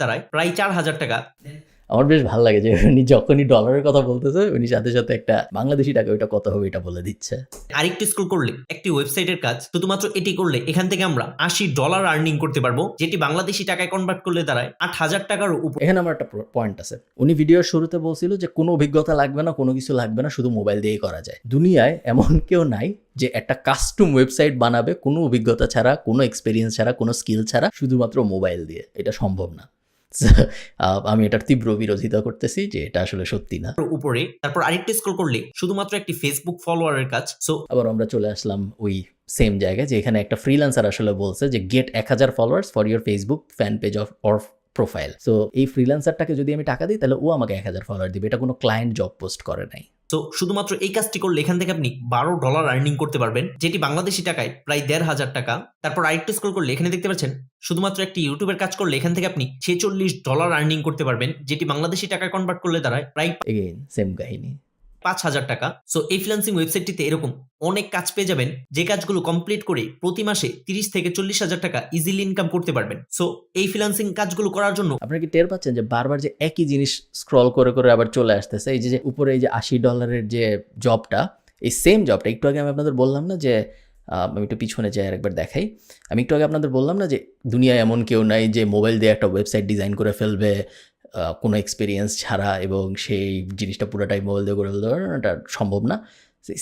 দাঁড়ায় প্রায় চার হাজার টাকা। আমার বেশ ভালো লাগে যে উনি যখনই ডলারের কথা বলতেছে উনি সাথে সাথে একটা বাংলাদেশি টাকা ওইটা কত হবে এটা বলে দিচ্ছে। আরেকটি স্কুল করলে একটি ওয়েবসাইটের কাজ শুধুমাত্র এটি করলে এখান থেকে আমরা আশি ডলার আর্নিং করতে পারব যেটি বাংলাদেশি টাকায় কনভার্ট করলে দাঁড়ায় আট হাজার টাকার উপর এখানে আমার একটা পয়েন্ট আছে। উনি ভিডিওর শুরুতে বলছিল যে কোনো অভিজ্ঞতা লাগবে না কোনো কিছু লাগবে না শুধু মোবাইল দিয়েই করা যায়। দুনিয়ায় এমন কেউ নাই যে একটা কাস্টম ওয়েবসাইট বানাবে কোনো অভিজ্ঞতা ছাড়া কোনো এক্সপিরিয়েন্স ছাড়া কোনো স্কিল ছাড়া শুধুমাত্র মোবাইল দিয়ে। এটা সম্ভব না। আমি এটার তীব্র বিরোধিতা করতেছি যে এটা আসলে সত্যি না। উপরে তারপর আরেকটা স্ক্রল করলে শুধুমাত্র একটি ফেসবুক ফলোয়ারের কাজ। সো আবার আমরা চলে আসলাম ওই সেম জায়গায় যে এখানে একটা ফ্রিল্যান্সার আসলে বলছে যে গেট এক হাজার followers for your Facebook fan page of of profile so এই ফ্রিল্যান্সারটাকে যদি আমি টাকা দিই তাহলে ও আমাকে এক হাজার ফলোয়ার দিবে। এটা কোনো ক্লায়েন্ট জব পোস্ট করে নাই। তো শুধুমাত্র এই কাজটি করলে এখান থেকে আপনি বারো ডলার আর্নিং করতে পারবেন, যেটি বাংলাদেশি টাকায় প্রায় দেড় হাজার টাকা। তারপর আরেকটু স্কোর করলে এখানে দেখতে পাচ্ছেন, শুধুমাত্র একটি ইউটিউবের কাজ করলে এখান থেকে আপনি ছেচল্লিশ ডলার আর্নিং করতে পারবেন, যেটি বাংলাদেশি টাকায় কনভার্ট করলে দাঁড়ায় প্রায় সেম কাহিনী। পাঁচ হাজার টাকা। সো এই ফ্রিল্যান্সিং ওয়েবসাইটটিতে এরকম অনেক কাজ পেয়ে যাবেন। যে কাজগুলো কমপ্লিট করে প্রতি মাসে তিরিশ থেকে চল্লিশ হাজার টাকা ইজিলি ইনকাম করতে পারবেন। সো এই ফ্রিল্যান্সিং কাজগুলো করার জন্য আপনারা কি টের পাচ্ছেন যে বারবার যে একই জিনিস স্ক্রল করে করে আবার চলে আসতেছে? এই যে উপরে এই যে আশি ডলারের যে জবটা এই সেম জবটা একটু আগে আমি আপনাদের বললাম না যে আমি একটু পিছনে যাই আর একবার দেখাই। আমি একটু আগে আপনাদের বললাম না যে, দুনিয়ায় এমন কেউ নাই যে মোবাইল দিয়ে একটা ওয়েবসাইট ডিজাইন করে ফেলবে কোনো এক্সপিরিয়েন্স ছাড়া এবং সেই জিনিসটা পুরোটাই মোবাইল দিয়ে করে ফেলতে সম্ভব না।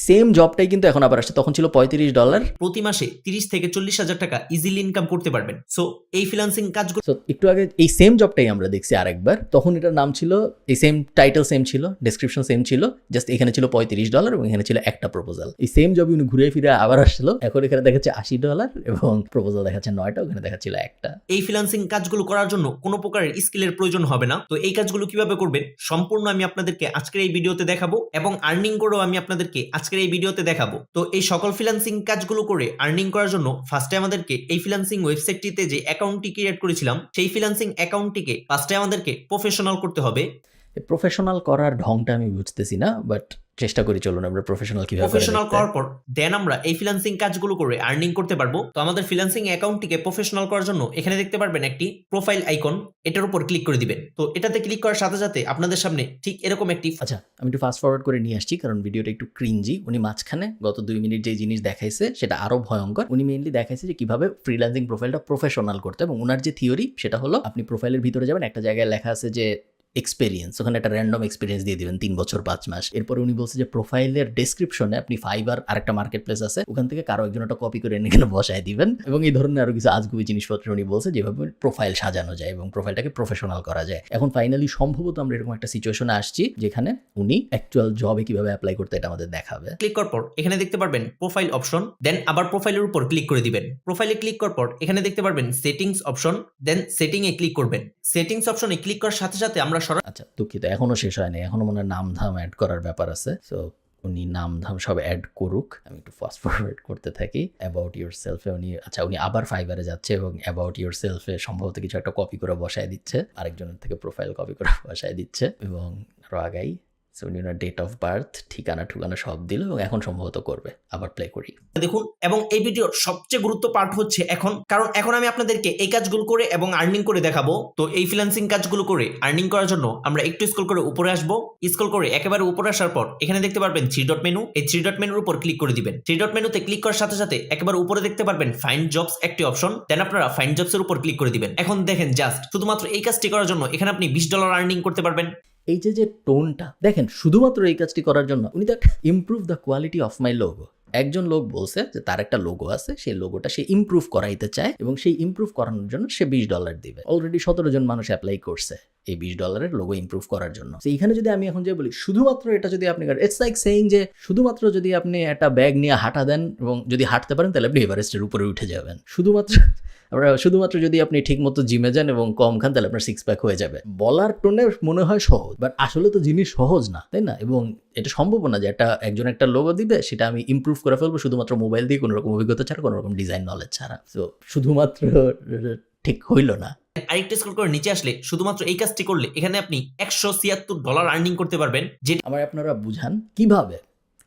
সেম জবটাই কিন্তু এখন আবার আসছে। তখন ছিল পঁয়ত্রিশ ডলার প্রতি মাসে তিরিশ থেকে চল্লিশ হাজার টাকা ইজিলি ইনকাম করতে পারবেন। সো এই ফ্রিল্যান্সিং কাজগুলো সো একটু আগে এই সেম জবটাই আমরা দেখছি আরেকবার। তখন এটার নাম ছিল এই সেম টাইটেল সেম ছিল ডেসক্রিপশন সেম ছিল জাস্ট এখানে ছিল পঁয়ত্রিশ ডলার এবং এখানে ছিল একটা প্রপোজাল এই সেম জব উনি ঘুরে ফিরে আবার আসলো। এখন এখানে দেখাচ্ছে আশি ডলার এবং প্রপোজাল দেখাচ্ছে নয়টা ওখানে দেখাচ্ছিল একটা। এই ফ্রিল্যান্সিং কাজগুলো করার জন্য কোনো প্রকারের স্কিলের প্রয়োজন হবে না। তো এই কাজগুলো কীভাবে করবেন? সম্পূর্ণ আমি আপনাদেরকে আজকের এই ভিডিওতে দেখাবো এবং আর্নিং করেও আমি আপনাদেরকে আজকের এই ভিডিওতে দেখাবো। তো এই সকল ফ্রিল্যান্সিং কাজগুলো করে আর্নিং করার জন্য ফার্স্টে আমাদেরকে এই ফ্রিল্যান্সিং ওয়েবসাইটটিতে যে অ্যাকাউন্টটি ক্রিয়েট করেছিলাম, সেই ফ্রিল্যান্সিং অ্যাকাউন্টটিকে ফার্স্টে আমাদেরকে প্রফেশনাল করতে হবে। প্রফেশনাল করার ঢংটা আমি বুঝতেছি না বাট চেষ্টা করি চলুন আমরা প্রফেশনাল কীভাবে প্রফেশনাল করার পর দেন আমরা এই ফ্রিল্যান্সিং কাজগুলো করে আর্নিং করতে পারব। তো আমাদের ফ্রিল্যান্সিং অ্যাকাউন্টটিকে প্রফেশনাল করার জন্য এখানে দেখতে পারবেন একটি প্রোফাইল আইকন এটার উপর ক্লিক করে দিবেন। তো এটাতে ক্লিক করার সাথে সাথে আপনাদের সামনে ঠিক এরকম একটি আচ্ছা আমি একটু ফাস্ট ফরওয়ার্ড করে নিয়ে আসছি কারণ ভিডিওটা একটু ক্রিঞ্জি উনি মাঝখানে গত দুই মিনিট যে জিনিস দেখাইছে সেটা আরও ভয়ঙ্কর। উনি মেইনলি দেখাইছে যে কীভাবে ফ্রিল্যান্সিং প্রোফাইলটা প্রফেশনাল করতে এবং ওনার যে থিওরি সেটা হলো আপনি প্রোফাইলের ভিতরে যাবেন একটা জায়গায় লেখা আছে যে এক্সপিরিয়েন্স ওখানে একটা র্যান্ডম এক্সপিরিয়েন্স দিয়ে দিবেন, তিন বছর, পাঁচ মাস। এরপরে উনি বলছে যে প্রোফাইলের ডেসক্রিপশনে আপনি ফাইবার আরেকটা মার্কেট প্লেস আছে, ওখান থেকে কারও একজন একটা কপি করে এনে বসায় দিবেন। এবং এই ধরনের আরও কিছু আজগুবি জিনিসপত্র উনি বলছে, যেভাবে প্রোফাইল সাজানো যায় এবং প্রোফাইলটাকে প্রফেশনাল করা যায়। এখন ফাইনালি সম্ভবত আমরা এরকম একটা সিচুয়েশনে আসছি, যেখানে উনি অ্যাকচুয়াল জবে কীভাবে অ্যাপ্লাই করতে এটা আমাদের দেখাবে। ক্লিক করার পর এখানে দেখতে পারবেন প্রোফাইল অপশন দেন আবার প্রোফাইলের উপর ক্লিক করে দিবেন। প্রোফাইলে ক্লিক করার পর এখানে দেখতে পারবেন সেটিংস অপশন দেন সেটিং এ ক্লিক করবেন। সেটিংস অপশনে ক্লিক করার সাথে সাথে আমরা সরাসরি আচ্ছা দুঃখিত, এখনও শেষ হয়নি, এখনও মনে হয় নাম ধাম অ্যাড করার ব্যাপার আছে। সো উনি নাম ধাম সব অ্যাড করুক, আমি একটু ফাস্ট ফরওয়ার্ড করতে থাকি। অ্যাবাউট ইউর সেলফে উনি আচ্ছা উনি আবার ফাইবারে যাচ্ছে এবং অ্যাবাউট ইউর সেলফে সম্ভবত কিছু একটা কপি করে বসায় দিচ্ছে। আরেকজনের থেকে প্রোফাইল কপি করে বসায় দিচ্ছে এবং রাগাই আগাই সো উনি ওনার ডেট অফ বার্থ ঠিকানা ঠিকানা সব দিল এবং এখন সম্ভবত করবে। আবার প্লে করি। দেখুন, এবং এই ভিডিওর সবচেয়ে গুরুত্ব পার্ট হচ্ছে এখন, কারণ এখন আমি আপনাদেরকে এই কাজগুলো করে এবং আর্নিং করে দেখাবো। তো এই ফ্রিল্যান্সিং কাজগুলো করে আর্নিং করার জন্য আমরা একটু স্ক্রল করে উপরে আসব। স্ক্রল করে একেবারে উপরে আসার পর এখানে দেখতে পারবেন থ্রি ডট মেনু এই থ্রি ডট মেনুর উপর ক্লিক করে দিবেন। থ্রি ডট মেনুতে ক্লিক করার সাথে সাথে একেবারে উপরে দেখতে পারবেন ফাইন্ড জবস একটি অপশন দেন আপনারা ফাইন্ড জবস এর উপর ক্লিক করে দিবেন। এখন দেখেন জাস্ট শুধুমাত্র এই কাজটি করার জন্য এখানে আপনি বিশ ডলার আর্নিং করতে পারবেন। এই যে যে টোনটা, দেখেন, শুধুমাত্র এই কাজটি করার জন্য উনি that improve the quality of my logo একজন লোক বলছে যে, তার একটা লোগো আছে, সেই লোগোটা সে ইমপ্রুভ করাইতে চায় এবং সেই ইমপ্রুভ করানোর জন্য সে বিশ ডলার দিবে। অলরেডি সতেরো জন মানুষ অ্যাপ্লাই করছে এই বিশ ডলারের লোগো ইমপ্রুভ করার জন্য। এইখানে যদি আমি এখন যে বলি, শুধুমাত্র এটা যদি আপনি ইটস লাইক সেইং যে, শুধুমাত্র যদি আপনি একটা ব্যাগ নিয়ে হাঁটা দেন এবং যদি হাঁটতে পারেন, তাহলে আপনি এভারেস্টের উপরে উঠে যাবেন। শুধুমাত্র শুধুমাত্র যদি আপনি ঠিকমতো জিমে যান এবং কম খান তাহলে আপনার সিক্স প্যাক হয়ে যাবে। বলার টোনে মনে হয় সহজ বাট আসলে তো জিনিস সহজ না তাই না? এবং এটা সম্ভব না যে একটা একজন একটা লোগো দিবে সেটা আমি ইম্প্রুভ করে ফেলব শুধুমাত্র মোবাইল দিয়ে কোনো রকম অভিজ্ঞতা ছাড়া কোনো রকম ডিজাইন নলেজ ছাড়া। তো শুধুমাত্র ঠিক হইল না। আরেকটা স্ক্রল করে নিচে আসলে শুধুমাত্র এই কাজটি করলে এখানে আপনি একশো ছিয়াত্তর ডলার আর্নিং করতে পারবেন যে আমার আপনারা বুঝান কীভাবে?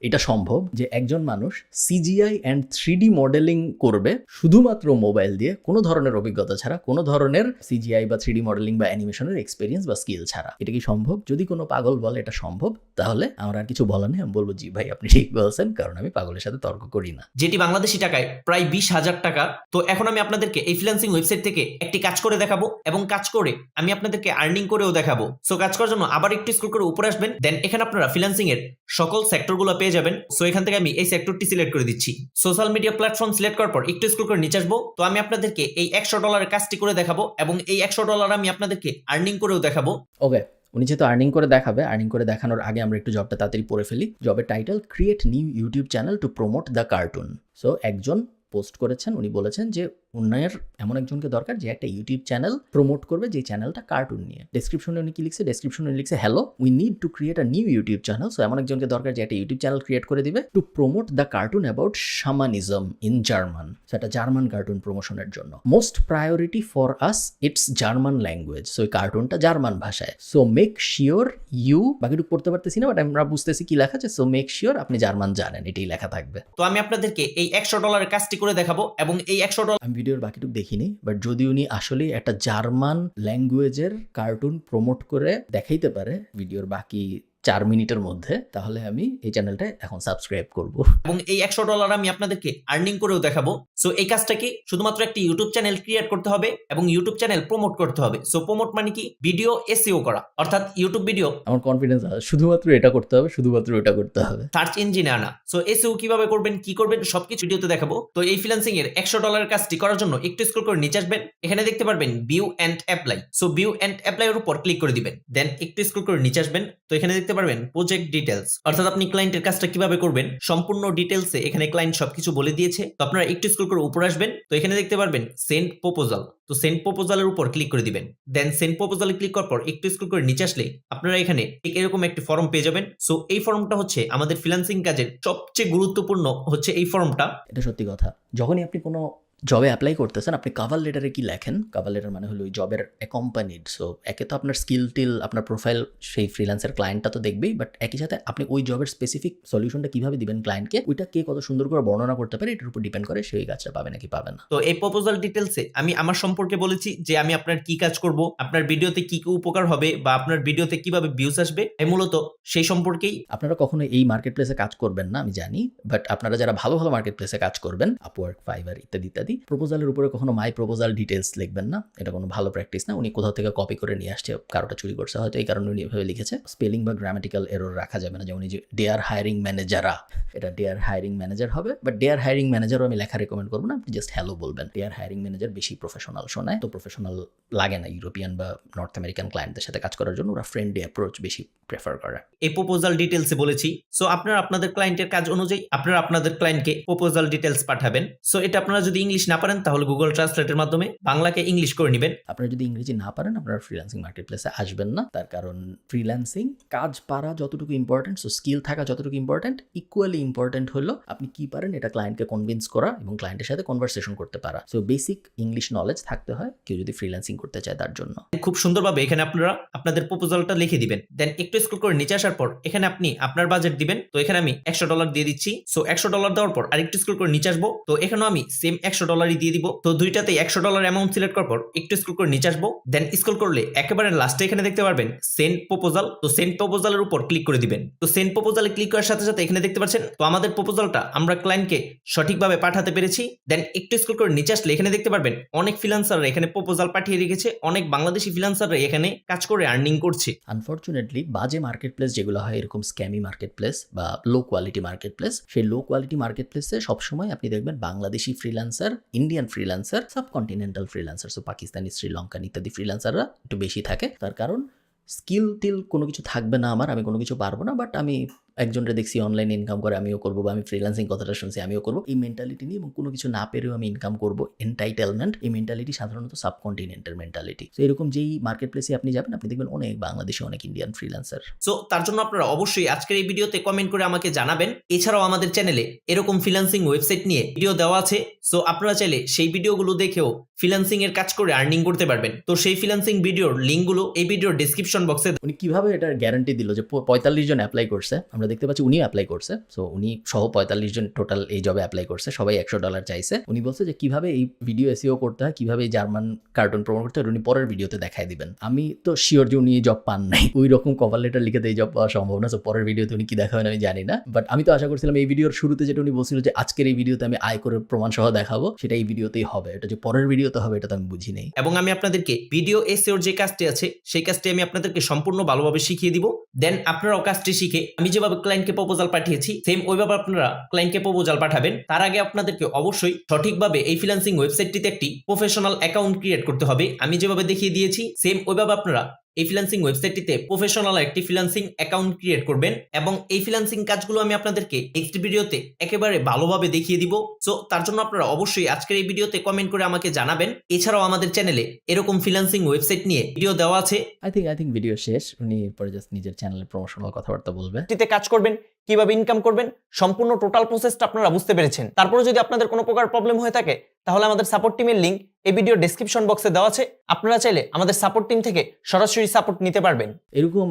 এটা সম্ভব যে একজন মানুষ সিজিআই অ্যান্ড থ্রি মডেলিং করবে শুধুমাত্র মোবাইল দিয়ে কোনো ধরনের অভিজ্ঞতা ছাড়া, কোনো ধরনের সিজিআই বা থ্রি মডেলিং বা অ্যানিমেশনের এক্সপিরিয়েন্স বা স্কিল ছাড়া। এটা কি সম্ভব? যদি কোনো পাগল বলে এটা সম্ভব, তাহলে আমার আর কিছু বলার নেই। আমি বলব, জি ভাই, আপনি ঠিক বলছেন, কারণ আমি পাগলের সাথে তর্ক করি না। যেটি বাংলাদেশি টাকায় প্রায় বিশ হাজার টাকা। তো এখন আমি আপনাদেরকে এই ফ্রিল্যান্সিং ওয়েবসাইট থেকে একটি কাজ করে দেখাবো এবং কাজ করে আমি আপনাদেরকে আর্নিং করেও দেখাবো। সো কাজ করার জন্য আবার একটু স্ক্রল করে উপরে আসবেন। দেন এখানে আপনারা ফ্রিল্যান্সিং এর সকল সেক্টরগুলো পেয়ে যাবেন। সো এখান থেকে আমি এই সেক্টরটি সিলেক্ট করে দিচ্ছি। সোশ্যাল মিডিয়া প্ল্যাটফর্ম সিলেক্ট করার পর একটু স্ক্রল করে নিচে আসব। তো আমি আপনাদেরকে এই একশো ডলারের কাজটি করে দেখাবো এবং এই একশো ডলার আমি আপনাদেরকে আর্নিং করেও দেখাবো। ওকে উনি যেহেতু আর্নিং করে দেখাবে আর্নিং করে দেখানোর আগে আমরা একটু জবটা তাড়াতাড়ি পড়ে ফেলি। জবের title create new YouTube channel to promote the cartoon so একজন পোস্ট করেছেন, উনি বলেছেন যে উন্নয়ের এমন একজনকে দরকার যে একটা ইউটিউব চ্যানেল প্রমোট করবে যে চ্যানেলটা কার্টুন নিয়ে। ডেসক্রিপশনে উনি কি লিখছে? ডেসক্রিপশনে উনি লিখছে hello we need to create a new YouTube channel so এমন একজনকে দরকার যে একটা ইউটিউব চ্যানেল ক্রিয়েট করে দিবে to promote the cartoon about shamanism in German সেটা জার্মান কার্টুন প্রমোশনের জন্য। Most priority for us it's German language so কার্টুনটা German ভাষায়। সো মেক শিওর ইউ বাকিটুকু পড়তে পারতেছি না বাট আমরা বুঝতেছি কি লেখা আছে। সো মেক শিওর আপনি জার্মান জানেন এটাই লেখা থাকবে। তো আমি আপনাদেরকে এই একশো ডলারের কাজটি করে দেখাবো এবং এই একশো ডলার ভিডিওর বাকিটুকু দেখিনি বাট যদি উনি আসলে একটা জার্মান ল্যাঙ্গুয়েজের কার্টুন প্রমোট করে দেখাইতে পারে, ভিডিওর বাকি চার মিনিটের মধ্যে তাহলে আমি এই চ্যানেলটা এখন সাবস্ক্রাইব করব। এবং এই একশো ডলার আমি আপনাদেরকে আর্নিং করেও দেখাবো। সো এই কাজটা কি? শুধুমাত্র একটি ইউটিউব চ্যানেল ক্রিয়েট করতে হবে এবং ইউটিউব চ্যানেল প্রমোট করতে হবে। সো প্রমোট মানে কি? ভিডিও এসিও করা। অর্থাৎ ইউটিউব ভিডিও আমার কনফিডেন্স আছে। শুধুমাত্র এটা করতে হবে শুধুমাত্র এটা করতে হবে। সার্চ ইঞ্জিনে আনা। সো এসিও কীভাবে করবেন কি করবেন সবকিছু ভিডিওতে দেখাবো। তো এই ফ্রিল্যান্সিং এর একশো ডলারের কাজটি করার জন্য একটু স্ক্রল করে নিচে আসবেন। এখানে দেখতে পারবেন view and apply so view and apply এর উপর ক্লিক করে দিবেন। দেন একটু স্ক্রল করে নিচে আসবেন। তো এখানে দেখতে পারবেন প্রজেক্ট ডিটেলস অর্থাৎ আপনি ক্লায়েন্টের কাজটা কীভাবে করবেন, সম্পূর্ণ ডিটেলসে এখানে ক্লায়েন্ট সবকিছু বলে দিয়েছে। তো আপনারা একটু স্ক্রল করে উপরে আসবেন। তো এখানে দেখতে পারবেন সেন্ড প্রপোজাল তো সেন্ড প্রপোজালের উপর ক্লিক করে দিবেন। দেন সেন্ড প্রপোজালে ক্লিক করার পর একটু স্ক্রল করে নিচে আসলে আপনারা এখানে ঠিক এরকম একটি ফর্ম পেয়ে যাবেন। সো এই ফর্মটা হচ্ছে আমাদের ফ্রিল্যান্সিং কাজের সবচেয়ে গুরুত্বপূর্ণ হচ্ছে এই ফর্মটা এটা সত্যি কথা। যখনই আপনি কোনো জবে অ্যাপ্লাই করতেছেন আপনি কাভার লেটারে কি লেখেন? কাভার লেটার মানে হলো ওই জবের অ্যাকম্পানিড সো একে তো আপনার স্কিল টিল আপনার প্রোফাইল সেই ফ্রিল্যান্সের ক্লায়েন্টটা তো দেখবেই বাট একই সাথে আপনি ওই জবের স্পেসিফিক সলিউশনটা কীভাবে দিবেন ক্লায়েন্টকে ওইটা কে কত সুন্দর করে বর্ণনা করতে পারে এটার উপর ডিপেন্ড করে সেই কাজটা পাবে নাকি পাবে না। তো এই প্রপোজাল ডিটেলসে আমি আমার সম্পর্কে বলেছি যে আমি আপনার কি কাজ করব আপনার ভিডিওতে কি কি উপকার হবে বা আপনার ভিডিওতে কীভাবে ভিউজ আসবে এই মূলত সেই সম্পর্কেই। আপনারা কখনো এই মার্কেট প্লেসে কাজ করবেন না আমি জানি বাট আপনারা যারা ভালো ভালো মার্কেট প্লেসে কাজ করবেন আপওয়ার্ক ফাইবার ইত্যাদি ইত্যাদি প্রপোজালের উপরে কখনো মাই প্রপোজাল ডিটেলস লিখবেন না, এটা কোনো ভালো প্র্যাকটিস না। উনি কোথাও থেকে কপি করে নিয়ে আসছে, কারোটা চুরি করছে, হয়তো এই কারণে উনি এভাবে লিখেছে। স্পেলিং বা গ্রামাটিক্যাল এরর রাখা যাবে না যেমন এই যে ডেয়ার হায়ারিং ম্যানেজাররা এটা ডেয়ার হায়ারিং ম্যানেজার হবে। বাট ডেয়ার হায়ারিং ম্যানেজারও আমি লেখা রেকমেন্ড করব না, আপনি জাস্ট হ্যালো বলবেন। ডেয়ার হায়ারিং ম্যানেজার বেশি প্রফেশনাল শোনায়, তো প্রফেশনাল লাগে না ইউরোপিয়ান বা নর্থ আমেরিকান ক্লায়েন্টদের সাথে কাজ করার জন্য, ওরা ফ্রেন্ডলি অ্যাপ্রোচ বেশি প্রেফার করে। এই প্রপোজাল ডিটেলসে বলেছি সো আপনারা আপনাদের ক্লায়েন্টের কাজ অনুযায়ী, আপনারা আপনাদের ক্লায়েন্টকে প্রপোজাল ডিটেলস পাঠাবেন। সো এটা আপনারা যদি ইংলিশ না পারেন তাহলে গুগল ট্রান্সলেটের মাধ্যমে বাংলাকে ইংলিশ করে নেবেন। আপনারা যদি ইংরেজি না পারেন আপনারা ফ্রিল্যান্সিং মার্কেট প্লেসে আসবেন না। তার কারণ ফ্রিল্যান্সিং কাজ পারা যতটুকু ইম্পর্টেন্ট সো স্কিল থাকা যতটুকু ইম্পর্টেন্ট ইকুয়ালি ইম্পর্টেন্ট হলো আপনি কি পারেন এটা ক্লায়েন্টকে কনভিন্স করা এবং ক্লায়েন্টের সাথে কনভারসেশন করতে পারা। সো বেসিক ইংলিশ নলেজ থাকতে হয় কেউ যদি ফ্রিল্যান্সিং করতে চায় তার জন্য। খুব সুন্দরভাবে এখানে আপনারা আপনাদের প্রপোজালটা লিখে দিবেন। দেন একটু স্ক্রল করে নিচে আসার পর এখানে আপনি আপনার বাজেট দিবেন। তো এখানে আমি একশো ডলার দিয়ে দিচ্ছি। সো একশো ডলার দেওয়ার পর আরেকটু স্ক্রল করে নিচে আসব। তো এখানেও আমি সেম একশো ডলারই দিয়ে দিব। তো দুইটাতে একশো ডলার অ্যামাউন্ট সিলেক্ট করার পর একটু স্ক্রল করে নিচে আসব। দেন স্ক্রল করলে একেবারে লাস্টে এখানে দেখতে পারবেন সেন্ট প্রপোজাল তো সেন্ড প্রপোজালের উপর ক্লিক করে দিবেন। তো সেন্ট প্রপোজালে ক্লিক করার সাথে সাথে এখানে দেখতে পাচ্ছেন, তো আমাদের প্রপোজালটা আমরা ক্লায়েন্টকে সঠিকভাবে পাঠাতে পেরেছি। দেন একটু স্ক্রল করে নিচে আসলে এখানে দেখতে পারবেন অনেক ফ্রিল্যান্সাররা এখানে প্রপোজাল পাঠিয়ে রেখেছে। অনেক বাংলাদেশি ফ্রিল্যান্সাররা এখানে কাজ করে আর্নিং করছে। আনফর্চুনেটলি বাজে মার্কেট প্লেস যেগুলো হয়, এরকম স্ক্যামি মার্কেট প্লেস বা লো কোয়ালিটি মার্কেট প্লেস সেই লো কোয়ালিটি মার্কেট প্লেসে সবসময় আপনি দেখবেন Bangladeshi freelancer Indian freelancer subcontinental freelancer so Pakistani Sri Lankan ইত্যাদি ফ্রিল্যান্সাররা একটু বেশি থাকে। তার কারণ স্কিল টিল কোনো কিছু থাকবে না আমার, আমি কোনো কিছু পারব না বাট আমি একজনকে দেখছি অনলাইন ইনকাম করে, আমিও করব বা আমি ফ্রিল্যান্সিং কথাটা শুনছি, আমিও করব। এই মেন্টালিটি নিয়ে এবং কোনো কিছু না পেরেও আমি ইনকাম করব এন্টাইটেলমেন্ট এই মেন্টালিটি সাধারণত সাবকন্টিনেন্টাল মেন্টালিটি তো এরকম যেই মার্কেট প্লেসে আপনি যাবেন, আপনি দেখবেন অনেক বাংলাদেশে অনেক ইন্ডিয়ান ফ্রিল্যান্সার সো তার জন্য আপনারা অবশ্যই আজকের এই ভিডিওতে কমেন্ট করে আমাকে জানাবেন। এছাড়াও আমাদের চ্যানেলে এরকম ফ্রিল্যান্সিং ওয়েবসাইট নিয়ে ভিডিও দেওয়া আছে। সো আপনারা চাইলে সেই ভিডিওগুলো দেখেও ফ্রিল্যান্সিং এর কাজ করে আর্নিং করতে পারবেন। তো সেই ফ্রিল্যান্সিং ভিডিওর লিঙ্কগুলো এই ভিডিওর ডেসক্রিপশন বক্সে উনি কীভাবে এটার গ্যারান্টি দিল যে পঁয়তাল্লিশ জন অ্যাপ্লাই করছে? আমরা দেখতে পাচ্ছি উনিও অ্যাপ্লাই করছে। সো উনি সহ পঁয়তাল্লিশ জন টোটাল এই জবে অ্যাপ্লাই করছে। সবাই একশো ডলার চাইছে। উনি বলছে যে কীভাবে এই ভিডিও এসিও করতে হয়, কীভাবে জার্মান কার্টুন প্রমোট করতে হয়, উনি পরের ভিডিওতে দেখাই দিবেন। আমি তো শিওর যে উনি এই জব পান নাই। ওই রকম কভার লেটার লিখে এই জব পাওয়া সম্ভব না। সো পরের ভিডিওতে উনি কি দেখাবেন আমি জানি না। বাট আমি তো আশা করছিলাম এই ভিডিওর শুরুতে যেটা উনি বলছিল যে আজকের এই ভিডিওতে আমি আয় করে প্রমাণ সহ দেখাবো, সেটা এই ভিডিওতেই হবে। এটা যে পরের ভিডিওতে হবে, এটা তো আমি বুঝি নেই। এবং আমি আপনাদেরকে ভিডিও এসেওর যে কাজটি আছে, সেই কাজটি আমি আপনাদেরকে সম্পূর্ণ ভালোভাবে শিখিয়ে দিব। দেন আপনারাও কাজটি শিখে, আমি যেভাবে ক্লায়েন্টকে প্রপোজাল পাঠিয়েছি সেম ওইভাবে আপনারা ক্লায়েন্টকে প্রপোজাল পাঠাবেন। তার আগে আপনাদেরকে অবশ্যই সঠিকভাবে এই ফ্রিল্যান্সিং ওয়েবসাইটটিতে একটি প্রফেশনাল অ্যাকাউন্ট ক্রিয়েট করতে হবে। আমি যেভাবে দেখিয়ে দিয়েছি সেম ওইভাবে আপনারা এই ফ্রিলান্সিং ওয়েবসাইটটিতে প্রফেশনাল একটি ফ্রিলান্সিং অ্যাকাউন্ট ক্রিয়েট করবেন এবং এই ফ্রিলান্সিং কাজগুলো আমি আপনাদেরকে নেক্সট ভিডিওতে একেবারে ভালোভাবে দেখিয়ে দিব। সো তার জন্য আপনারা অবশ্যই আজকের এই ভিডিওতে কমেন্ট করে আমাকে জানাবেন। এছাড়াও আমাদের চ্যানেলে এরকম ফ্রিলান্সিং ওয়েবসাইট নিয়ে ভিডিও দেওয়া আছে। I think I think video শেষ। উনি এরপরে জাস্ট নিজের চ্যানেলে প্রমোশনাল কথাবার্তা বলবেন কাজ করবেন। কীভাবে ইনকাম করবেন, সম্পূর্ণ টোটাল প্রসেসটা আপনারা বুঝতে পেরেছেন। তারপরে যদি আপনাদের কোনো প্রকার প্রবলেম হয়ে থাকে, তাহলে আমাদের সাপোর্ট টিমের লিঙ্ক এই ভিডিও ডেসক্রিপশন বক্সে দেওয়া আছে। আপনারা চাইলে আমাদের সাপোর্ট টিম থেকে সরাসরি সাপোর্ট নিতে পারবেন। এরকম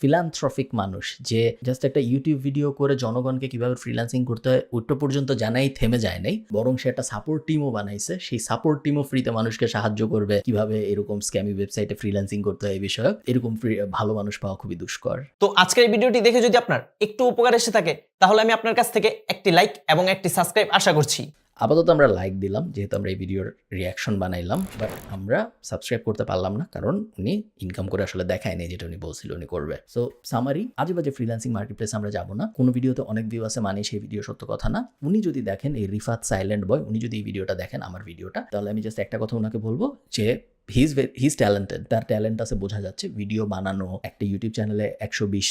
ফিলান্থ্রফিক মানুষ যে জাস্ট একটা ইউটিউব ভিডিও করে জনগণকে কীভাবে ফ্রিল্যান্সিং করতে হয়, ওইটা পর্যন্ত জানাই, থেমে যায় নাই। বরং সে একটা সাপোর্ট টিমও বানাইছে। সেই সাপোর্ট টিমও ফ্রিতে মানুষকে সাহায্য করবে কীভাবে এরকম স্ক্যামি ওয়েবসাইটে ফ্রিল্যান্সিং করতে হয় এই বিষয়ে। এরকম ভালো মানুষ পাওয়া খুবই দুষ্কর। তো আজকের এই ভিডিওটি দেখে যদি আপনার একটু উপকার এসে থাকে, তাহলে আমি আপনার কাছ থেকে একটি লাইক এবং একটি সাবস্ক্রাইব আশা করছি। আপাতত আমরা লাইক দিলাম, যেহেতু আমরা এই ভিডিওর রিয়াকশন বানাইলাম বাট আমরা সাবস্ক্রাইব করতে পারলাম না, কারণ উনি ইনকাম করে আসলে দেখায়নি যেটা উনি বলছিল উনি করবে। সো সামারি আজে বাজে ফ্রিল্যান্সিং মার্কেট প্লেস আমরা যাব না। কোনো ভিডিওতে অনেক ভিউ আছে মানে সেই ভিডিও সত্য কথা না। উনি যদি দেখেন এই রিফাত সাইলেন্ট বয় উনি যদি এই ভিডিওটা দেখেন, আমার ভিডিওটা তাহলে আমি জাস্ট একটা কথা ওনাকে বলব যে হিজ হিজ ট্যালেন্টেড তার ট্যালেন্ট আছে, বোঝা যাচ্ছে। ভিডিও বানানো, একটা ইউটিউব চ্যানেলে একশো বিশ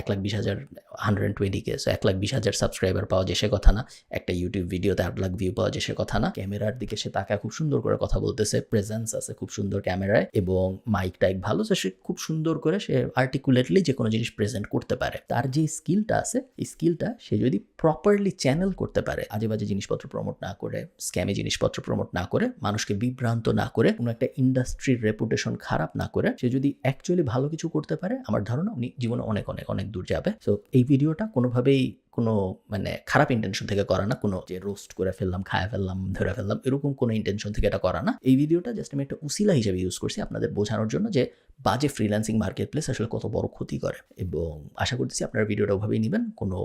এক লাখ বিশ হাজার হান্ড্রেড টোয়েন্টি কে এক লাখ বিশ হাজার সাবস্ক্রাইবার পাওয়া যে সে কথা না। একটা ইউটিউব ভিডিওতে আট লাখ ভিউ পাওয়া যে সে কথা না। ক্যামেরার দিকে সে তাকায়, খুব সুন্দর করে কথা বলতেছে। প্রেজেন্স আছে খুব সুন্দর ক্যামেরায় এবং মাইক টাইক ভালো সে খুব সুন্দর করে সে আর্টিকুলেটলি যে কোনো জিনিস প্রেজেন্ট করতে পারে। তার যে স্কিলটা আছে, এই স্কিলটা সে যদি প্রপারলি চ্যানেল করতে পারে আজে বাজে জিনিসপত্র প্রমোট না করে স্ক্যামে জিনিসপত্র প্রমোট না করে, মানুষকে বিভ্রান্ত না করে, কোনো একটা ইন্ডাস্ট্রির রেপুটেশন খারাপ না করে সে যদি অ্যাকচুয়ালি ভালো কিছু করতে পারে, আমার ধারণা উনি জীবনে অনেক অনেক অনেক দূর যাবে। সো এই ভিডিওটা কোনোভাবেই কোনো মানে খারাপ ইন্টেনশন থেকে করা না, কোনো যে রোস্ট করে ফেললাম খায় ফেললাম, ধরে ফেললাম, এরকম কোনো ইন্টেনশন থেকে এটা করা না। এই ভিডিওটা জাস্ট আমি একটা উসিলা হিসেবে ইউজ করছি আপনাদের বোঝানোর জন্য যে বাজে ফ্রিল্যান্সিং মার্কেট প্লেস আসলে কত বড় ক্ষতি করে। এবং আশা করতেছি আপনারা ভিডিওটা ওভাবেই নেবেন, কোনো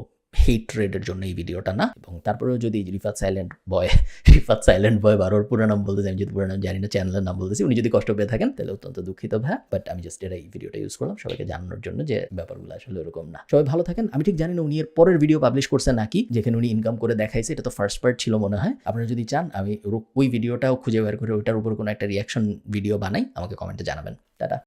হেট রেডের জন্য এই ভিডিওটা না? এবং তারপরেও যদি Rifat silent boy Rifat silent boy বারোর পুরো নাম বলতেছি, আমি যদি পুরো নাম জানি না চ্যানেলের নাম বলতেছি, উনি যদি কষ্ট পেয়ে থাকেন, তাহলে অত্যন্ত দুঃখিত ভাই বাট আমি জাস্ট এটা এই ভিডিওটা ইউজ করলাম, সবাইকে জানানোর জন্য যে ব্যাপারগুলো আসলে এরকম না। সবাই ভালো থাকেন। আমি ঠিক জানি না উনি এর পরের ভিডিও পাবলিশ করছে নাকি, যেখানে উনি ইনকাম করে দেখাইছে, এটা তো ফার্স্ট পার্ট ছিল মনে হয়। আপনারা যদি চান, আমি ওই ভিডিওটাও খুঁজে বের করে ওইটার উপর কোনো একটা রিয়াকশন ভিডিও বানাই, আমাকে কমেন্টে জানাবেন। টাটা।